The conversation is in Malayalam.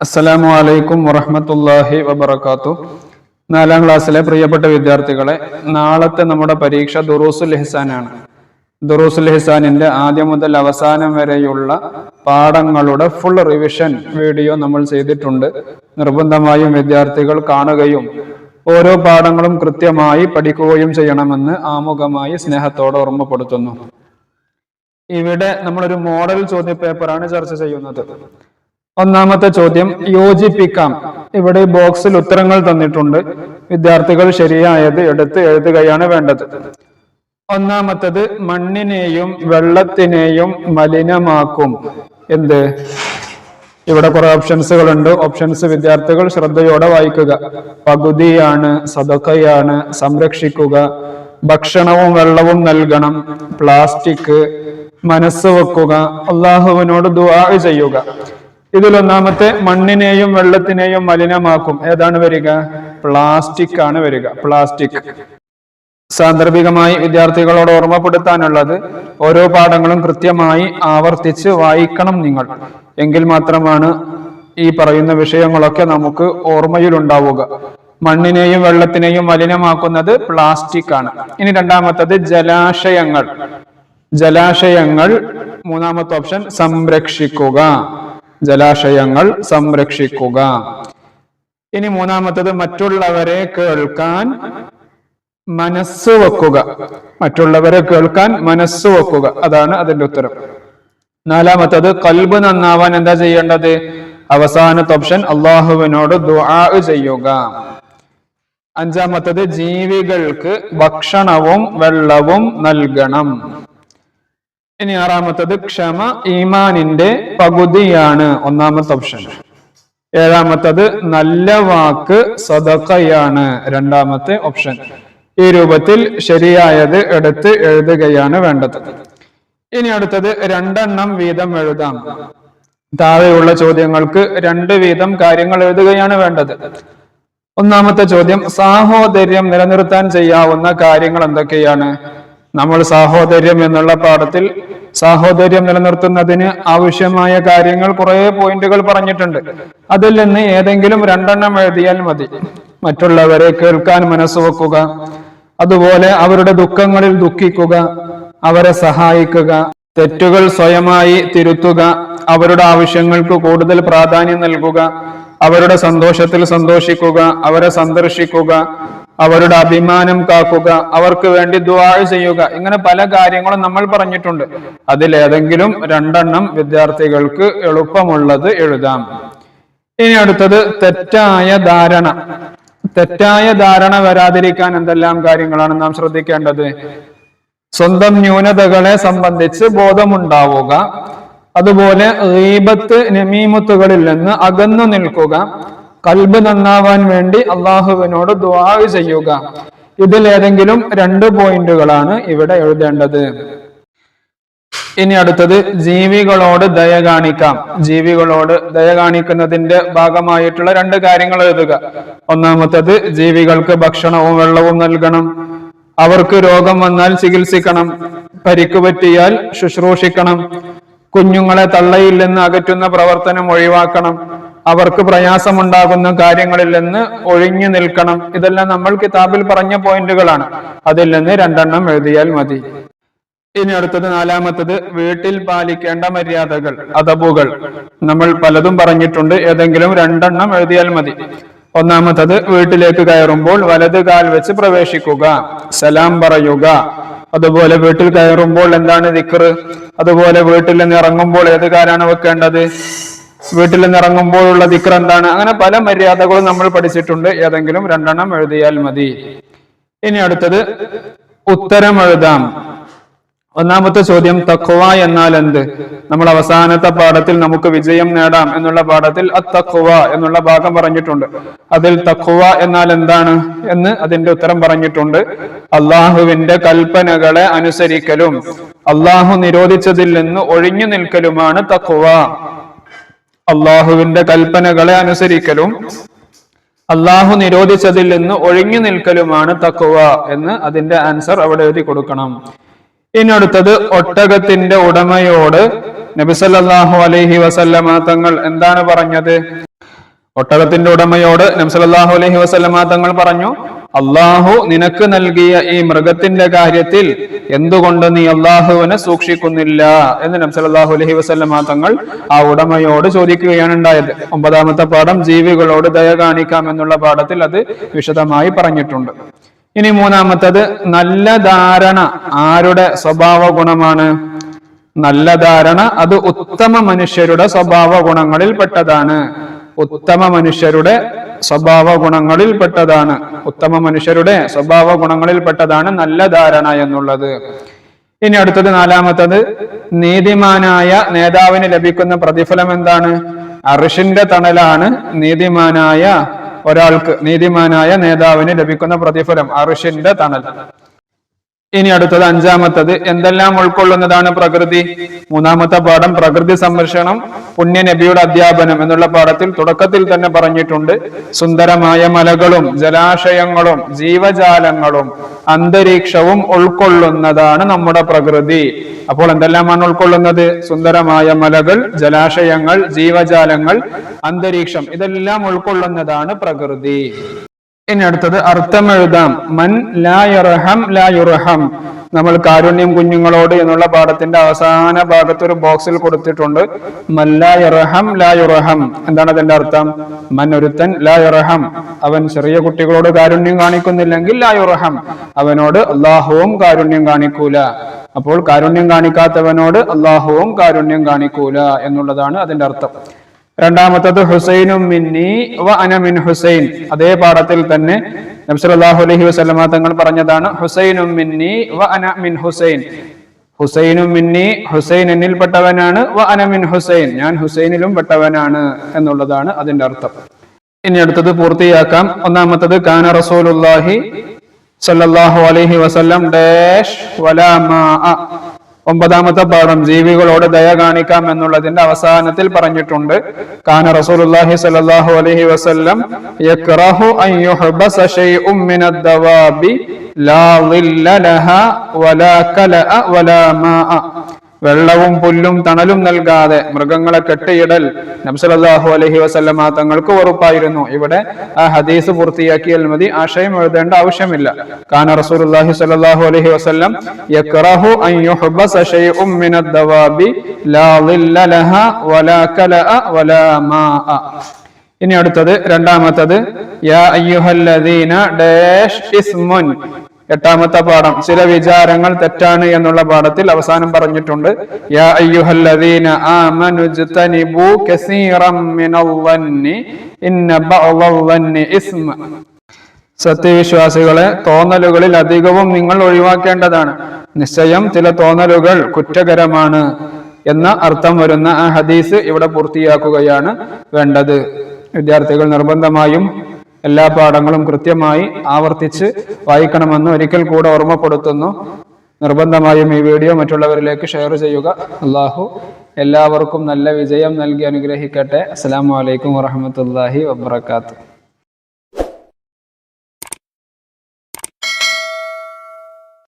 അസ്സലാമു അലൈക്കും വറഹമത്തല്ലാഹി വബർക്കാത്തു നാലാം ക്ലാസ്സിലെ പ്രിയപ്പെട്ട വിദ്യാർത്ഥികളെ നാളത്തെ നമ്മുടെ പരീക്ഷ ദുറൂസുൽ ഹിസാനാണ് ദുറൂസുൽ ഹിസാനിന്റെ ആദ്യം മുതൽ അവസാനം വരെയുള്ള പാഠങ്ങളുടെ ഫുൾ റിവിഷൻ വീഡിയോ നമ്മൾ ചെയ്തിട്ടുണ്ട്. നിർബന്ധമായും വിദ്യാർത്ഥികൾ കാണുകയും ഓരോ പാഠങ്ങളും കൃത്യമായി പഠിക്കുകയും ചെയ്യണമെന്ന് ആമുഖമായി സ്നേഹത്തോടെ ഓർമ്മപ്പെടുത്തുന്നു. ഇവിടെ നമ്മളൊരു മോഡൽ ചോദ്യ പേപ്പറാണ് ചർച്ച ചെയ്യുന്നത്. ഒന്നാമത്തെ ചോദ്യം യോജിപ്പിക്കാം. ഇവിടെ ബോക്സിൽ ഉത്തരങ്ങൾ തന്നിട്ടുണ്ട്. വിദ്യാർത്ഥികൾ ശരിയായത് എടുത്ത് എഴുതുകയാണ് വേണ്ടത്. ഒന്നാമത്തത് മണ്ണിനെയും വെള്ളത്തിനെയും മലിനമാക്കും. എന്ത്? ഇവിടെ കുറെ ഓപ്ഷൻസുകൾ ഉണ്ട് ഓപ്ഷൻസ് വിദ്യാർത്ഥികൾ ശ്രദ്ധയോടെ വായിക്കുക. പകുതിയാണ് സദക്കയാണ് സംരക്ഷിക്കുക. ഭക്ഷണവും വെള്ളവും നൽകണം. പ്ലാസ്റ്റിക് മനസ്സ് വെക്കുക. അള്ളാഹുവിനോട് ദുആ ചെയ്യുക. ഇതിലൊന്നാമത്തെ മണ്ണിനെയും വെള്ളത്തിനെയും മലിനമാക്കും. ഏതാണ് വരിക? പ്ലാസ്റ്റിക് ആണ് വരിക. പ്ലാസ്റ്റിക്. സാന്ദർഭികമായി വിദ്യാർത്ഥികളോട് ഓർമ്മപ്പെടുത്താനുള്ളത് ഓരോ പാഠങ്ങളും കൃത്യമായി ആവർത്തിച്ച് വായിക്കണം നിങ്ങൾ. എങ്കിൽ മാത്രമാണ് ഈ പറയുന്ന വിഷയങ്ങളൊക്കെ നമുക്ക് ഓർമ്മയിൽ ഉണ്ടാവുക മണ്ണിനെയും വെള്ളത്തിനെയും മലിനമാക്കുന്നത് പ്ലാസ്റ്റിക് ആണ്. ഇനി രണ്ടാമത്തത് ജലാശയങ്ങൾ. ജലാശയങ്ങൾ മൂന്നാമത്തെ ഓപ്ഷൻ സംരക്ഷിക്കുക. ജലാശയങ്ങൾ സംരക്ഷിക്കുക. ഇനി മൂന്നാമത്തത് മറ്റുള്ളവരെ കേൾക്കാൻ മനസ്സ് വെക്കുക. മറ്റുള്ളവരെ കേൾക്കാൻ മനസ്സ് വെക്കുക. അതാണ് അതിന്റെ ഉത്തരം. നാലാമത്തത് കൽബ് നന്നാവാൻ എന്താ ചെയ്യേണ്ടത്? അവസാനത്തെ ഓപ്ഷൻ അള്ളാഹുവിനോട് ദുആ ചെയ്യുക. അഞ്ചാമത്തത് ജീവികൾക്ക് ഭക്ഷണവും വെള്ളവും നൽകണം. ഇനി ആറാമത്തത് ക്ഷമ ഈമാനിന്റെ പകുതിയാണ് ഒന്നാമത്തെ ഓപ്ഷൻ. ഏഴാമത്തത് നല്ല വാക്ക് സദക്കയാണ് രണ്ടാമത്തെ ഓപ്ഷൻ. ഈ രൂപത്തിൽ ശരിയായത് എടുത്ത് എഴുതുകയാണ് വേണ്ടത്. ഇനി അടുത്തത് രണ്ടെണ്ണം വീതം എഴുതാം. താഴെയുള്ള ചോദ്യങ്ങൾക്ക് രണ്ട് വീതം കാര്യങ്ങൾ എഴുതുകയാണ് വേണ്ടത്. ഒന്നാമത്തെ ചോദ്യം സാഹോദര്യം നിലനിർത്താൻ ചെയ്യാവുന്ന കാര്യങ്ങൾ എന്തൊക്കെയാണ്? നമ്മൾ സാഹോദര്യം എന്നുള്ള പാഠത്തിൽ സാഹോദര്യം നിലനിർത്തുന്നതിന് ആവശ്യമായ കാര്യങ്ങൾ കുറെ പോയിന്റുകൾ പറഞ്ഞിട്ടുണ്ട്. അതിൽ നിന്ന് ഏതെങ്കിലും രണ്ടെണ്ണം എഴുതിയാൽ മതി. മറ്റുള്ളവരെ കേൾക്കാൻ മനസ്സ് വെക്കുക. അതുപോലെ അവരുടെ ദുഃഖങ്ങളിൽ ദുഃഖിക്കുക. അവരെ സഹായിക്കുക. തെറ്റുകൾ സ്വയമായി തിരുത്തുക. അവരുടെ ആവശ്യങ്ങൾക്ക് കൂടുതൽ പ്രാധാന്യം നൽകുക. അവരുടെ സന്തോഷത്തിൽ സന്തോഷിക്കുക. അവരെ സന്ദർശിക്കുക. അവരുടെ അഭിമാനം കാക്കുക അവർക്ക് വേണ്ടി ദ്വാ ചെയ്യുക ഇങ്ങനെ പല കാര്യങ്ങളും നമ്മൾ പറഞ്ഞിട്ടുണ്ട്. അതിലേതെങ്കിലും രണ്ടെണ്ണം വിദ്യാർത്ഥികൾക്ക് എളുപ്പമുള്ളത് എഴുതാം. ഇനി അടുത്തത് തെറ്റായ ധാരണ. തെറ്റായ ധാരണ വരാതിരിക്കാൻ എന്തെല്ലാം കാര്യങ്ങളാണ് നാം ശ്രദ്ധിക്കേണ്ടത്? സ്വന്തം ന്യൂനതകളെ സംബന്ധിച്ച് ബോധമുണ്ടാവുക അതുപോലെ റീബത്ത് നമീമത്തുകളിൽ നിന്ന് അകന്നു നിൽക്കുക കൽബ് നന്നാവാൻ വേണ്ടി അള്ളാഹുവിനോട് ദ്വാ ചെയ്യുക. ഇതിൽ ഏതെങ്കിലും രണ്ട് പോയിന്റുകളാണ് ഇവിടെ എഴുതേണ്ടത്. ഇനി അടുത്തത് ജീവികളോട് ദയ കാണിക്കാം. ജീവികളോട് ദയ കാണിക്കുന്നതിന്റെ ഭാഗമായിട്ടുള്ള രണ്ട് കാര്യങ്ങൾ എഴുതുക. ഒന്നാമത്തത് ജീവികൾക്ക് ഭക്ഷണവും വെള്ളവും നൽകണം. അവർക്ക് രോഗം വന്നാൽ ചികിത്സിക്കണം. പരിക്കു പറ്റിയാൽ ശുശ്രൂഷിക്കണം. കുഞ്ഞുങ്ങളെ തള്ളയിൽ നിന്ന് അകറ്റുന്ന പ്രവർത്തനം ഒഴിവാക്കണം. അവർക്ക് പ്രയാസമുണ്ടാകുന്ന കാര്യങ്ങളിൽ നിന്ന് ഒഴിഞ്ഞു നിൽക്കണം. ഇതെല്ലാം നമ്മൾ കിതാബിൽ പറഞ്ഞ പോയിന്റുകളാണ്. അതിൽ നിന്ന് രണ്ടെണ്ണം എഴുതിയാൽ മതി. ഇനി അടുത്തത് നാലാമത്തത് വീട്ടിൽ പാലിക്കേണ്ട മര്യാദകൾ അതബുകൾ നമ്മൾ പലതും പറഞ്ഞിട്ടുണ്ട്. ഏതെങ്കിലും രണ്ടെണ്ണം എഴുതിയാൽ മതി. ഒന്നാമത്തത് വീട്ടിലേക്ക് കയറുമ്പോൾ വലത് കാൽ വെച്ച് പ്രവേശിക്കുക സലാം പറയുക. അതുപോലെ വീട്ടിൽ കയറുമ്പോൾ എന്താണ് ദിക്കറ് അതുപോലെ വീട്ടിൽ നിന്ന് ഇറങ്ങുമ്പോൾ ഏത് കാലാണ് വെക്കേണ്ടത്? വീട്ടിൽ നിന്ന് ഇറങ്ങുമ്പോഴുള്ള ദിക്ർ എന്താണ്? അങ്ങനെ പല മര്യാദകളും നമ്മൾ പഠിച്ചിട്ടുണ്ട്. ഏതെങ്കിലും രണ്ടെണ്ണം എഴുതിയാൽ മതി. ഇനി അടുത്തത് ഉത്തരം എഴുതാം. ഒന്നാമത്തെ ചോദ്യം തഖ്വ എന്നാൽ എന്ത്? നമ്മൾ അവസാനത്തെ പാഠത്തിൽ നമുക്ക് വിജയം നേടാം എന്നുള്ള പാഠത്തിൽ അത്തഖ്വ എന്നുള്ള ഭാഗം പറഞ്ഞിട്ടുണ്ട്. അതിൽ തഖ്വ എന്നാൽ എന്താണ് എന്ന് അതിന്റെ ഉത്തരം പറഞ്ഞിട്ടുണ്ട്. അള്ളാഹുവിന്റെ കൽപ്പനകളെ അനുസരിക്കലും അള്ളാഹു നിരോധിച്ചതിൽ നിന്ന് ഒഴിഞ്ഞു നിൽക്കലുമാണ് തഖ്വ. അള്ളാഹുവിന്റെ കൽപ്പനകളെ അനുസരിക്കലും അള്ളാഹു നിരോധിച്ചതിൽ നിന്ന് ഒഴിഞ്ഞു നിൽക്കലുമാണ് തക്കുവ എന്ന് അതിന്റെ ആൻസർ അവിടെ എഴുതി കൊടുക്കണം. ഇനി അടുത്തത് ഒട്ടകത്തിന്റെ ഉടമയോട് നബിസല്ലാഹു അലൈഹി വസല്ലമ തങ്ങൾ എന്താണ് പറഞ്ഞത്? ഒട്ടകത്തിന്റെ ഉടമയോട് നബിസല്ലാഹു അലൈഹി വസല്ലമ തങ്ങൾ പറഞ്ഞു അള്ളാഹു നിനക്ക് നൽകിയ ഈ മൃഗത്തിന്റെ കാര്യത്തിൽ എന്തുകൊണ്ട് നീ അള്ളാഹുവിനെ സൂക്ഷിക്കുന്നില്ല? എന്ന് നംസലല്ലാഹു അലഹി വസല്ലമ തങ്ങൾ ആ ഉടമയോട് ചോദിക്കുകയാണ് ഉണ്ടായത്. ഒമ്പതാമത്തെ പാഠം ജീവികളോട് ദയ കാണിക്കാം എന്നുള്ള പാഠത്തിൽ അത് വിശദമായി പറഞ്ഞിട്ടുണ്ട്. ഇനി മൂന്നാമത്തത് നല്ല ധാരണ ആരുടെ സ്വഭാവ ഗുണമാണ്? നല്ല ധാരണ അത് ഉത്തമ മനുഷ്യരുടെ സ്വഭാവ ഗുണങ്ങളിൽ പെട്ടതാണ്. ഉത്തമ മനുഷ്യരുടെ സ്വഭാവ ഗുണങ്ങളിൽ പെട്ടതാണ് ഉത്തമ മനുഷ്യരുടെ സ്വഭാവ ഗുണങ്ങളിൽ പെട്ടതാണ് നല്ല ധാരണ എന്നുള്ളത്. ഇനി അടുത്തത് നാലാമത്തത് നീതിമാനായ നേതാവിന് ലഭിക്കുന്ന പ്രതിഫലം എന്താണ്? അറിഷിന്റെ തണലാണ് നീതിമാനായ ഒരാൾക്ക് നീതിമാനായ നേതാവിന് ലഭിക്കുന്ന പ്രതിഫലം അറിഷിന്റെ തണൽ. ഇനി അടുത്തത് അഞ്ചാമത്തത് എന്തെല്ലാം ഉൾക്കൊള്ളുന്നതാണ് പ്രകൃതി? മൂന്നാമത്തെ പാഠം പ്രകൃതി സംരക്ഷണം പുണ്യ നബിയുടെ അധ്യാപനം എന്നുള്ള പാഠത്തിൽ തുടക്കത്തിൽ തന്നെ പറഞ്ഞിട്ടുണ്ട്. സുന്ദരമായ മലകളും ജലാശയങ്ങളും ജീവജാലങ്ങളും അന്തരീക്ഷവും ഉൾക്കൊള്ളുന്നതാണ് നമ്മുടെ പ്രകൃതി. അപ്പോൾ എന്തെല്ലാമാണ് ഉൾക്കൊള്ളുന്നത്? സുന്ദരമായ മലകൾ ജലാശയങ്ങൾ ജീവജാലങ്ങൾ അന്തരീക്ഷം ഇതെല്ലാം ഉൾക്കൊള്ളുന്നതാണ് പ്രകൃതി. ഇനി അടുത്തത് അർത്ഥം എഴുതാം മൻ ലാ യുർഹം ലാ യുർഹം. നമ്മൾ കാരുണ്യം കുഞ്ഞുങ്ങളോട് എന്നുള്ള പാഠത്തിന്റെ അവസാന ഭാഗത്ത് ഒരു ബോക്സിൽ കൊടുത്തിട്ടുണ്ട്. മൻ ലാ യുർഹം ലാ യുർഹം. എന്താണ് അതിന്റെ അർത്ഥം? മൻ ഒരുത്തൻ ലാ യുർഹം. അവൻ ചെറിയ കുട്ടികളോട് കാരുണ്യം കാണിക്കുന്നില്ലെങ്കിൽ ലാ യുർഹം. അവനോട് അള്ളാഹുവും കാരുണ്യം കാണിക്കൂല. അപ്പോൾ കാരുണ്യം കാണിക്കാത്തവനോട് അള്ളാഹുവും കാരുണ്യം കാണിക്കൂല എന്നുള്ളതാണ് അതിന്റെ അർത്ഥം. രണ്ടാമത്തത് ഹുസൈനും മിന്നി വ അനമിൻ ഹുസൈൻ. അതേ പാഠത്തിൽ തന്നെ നബ്സലാഹു അലഹി വസ്ലമ തങ്ങൾ പറഞ്ഞതാണ് ഹുസൈനും മിന്നി വ അനമിൻ ഹുസൈൻ. ഹുസൈനും മിന്നി ഹുസൈൻ എന്നിൽപ്പെട്ടവനാണ് വ അനമിൻ ഹുസൈൻ. ഞാൻ ഹുസൈനിലും പെട്ടവനാണ് എന്നുള്ളതാണ് അതിന്റെ അർത്ഥം. ഇനി അടുത്തത് പൂർത്തിയാക്കാം. ഒന്നാമത്തത് കാന റസൂലുല്ലാഹി സല്ലല്ലാഹു അലൈഹി വസല്ലം ഡാഷ് വലാ മാ ഒമ്പതാമത്തെ പാഠം ജീവികളോട് ദയ കാണിക്കാം എന്നുള്ളതിന്റെ അവസാനത്തിൽ പറഞ്ഞിട്ടുണ്ട്. കാന റസൂലുള്ളാഹി സ്വല്ലല്ലാഹു അലൈഹി വസല്ലം യക്റഹു അൻ യുഹബസ ശൈഉം മിനദ് ദവാബി ലാ ളില്ല ലഹാ വലാ കലഅ വലാ മാഅ. വെള്ളവും പുല്ലും തണലും നൽകാതെ മൃഗങ്ങളെ കെട്ടിയിടൽ നബ്സലാഹു അലഹി വസല്ലമ തങ്ങൾക്ക് ഉറപ്പായിരുന്നു ഇവിടെ ആ ഹദീസ് പൂർത്തിയാക്കിയാൽ മതി ആശയം എഴുതേണ്ട ആവശ്യമില്ല. കാന റസൂലുള്ളാഹി സ്വല്ലല്ലാഹു അലൈഹി വസല്ലം യക്റഹു അൻ ലാ വലാ വലാ ഇനി അടുത്തത് രണ്ടാമത്തത് യാ അയ്യുഹല്ലദീന ഡാഷ് ഇസ്മുൻ എട്ടാമത്തെ പാഠം. ചില വിചാരങ്ങൾ തെറ്റാണ് എന്നുള്ള പാഠത്തിൽ അവസാനം പറഞ്ഞിട്ടുണ്ട്. യാ അയ്യുഹല്ലദീന ആമനു ഇന്ന ഇസ്മ. സത്യവിശ്വാസികളെ തോന്നലുകളിൽ അധികവും നിങ്ങൾ ഒഴിവാക്കേണ്ടതാണ്. നിശ്ചയം ചില തോന്നലുകൾ കുറ്റകരമാണ് എന്ന അർത്ഥം വരുന്ന ആ ഹദീസ് ഇവിടെ പൂർത്തിയാക്കുകയാണ് വേണ്ടത്. വിദ്യാർത്ഥികൾ നിർബന്ധമായും എല്ലാ പാഠങ്ങളും കൃത്യമായി ആവർത്തിച്ച് വായിക്കണമെന്ന് ഒരിക്കൽ കൂടെ ഓർമ്മപ്പെടുത്തുന്നു. നിർബന്ധമായും ഈ വീഡിയോ മറ്റുള്ളവരിലേക്ക് ഷെയർ ചെയ്യുക. അള്ളാഹു എല്ലാവർക്കും നല്ല വിജയം നൽകി അനുഗ്രഹിക്കട്ടെ. അസ്സാം വലൈക്കും വാഹമത്തല്ലാഹി വബർക്കാത്തു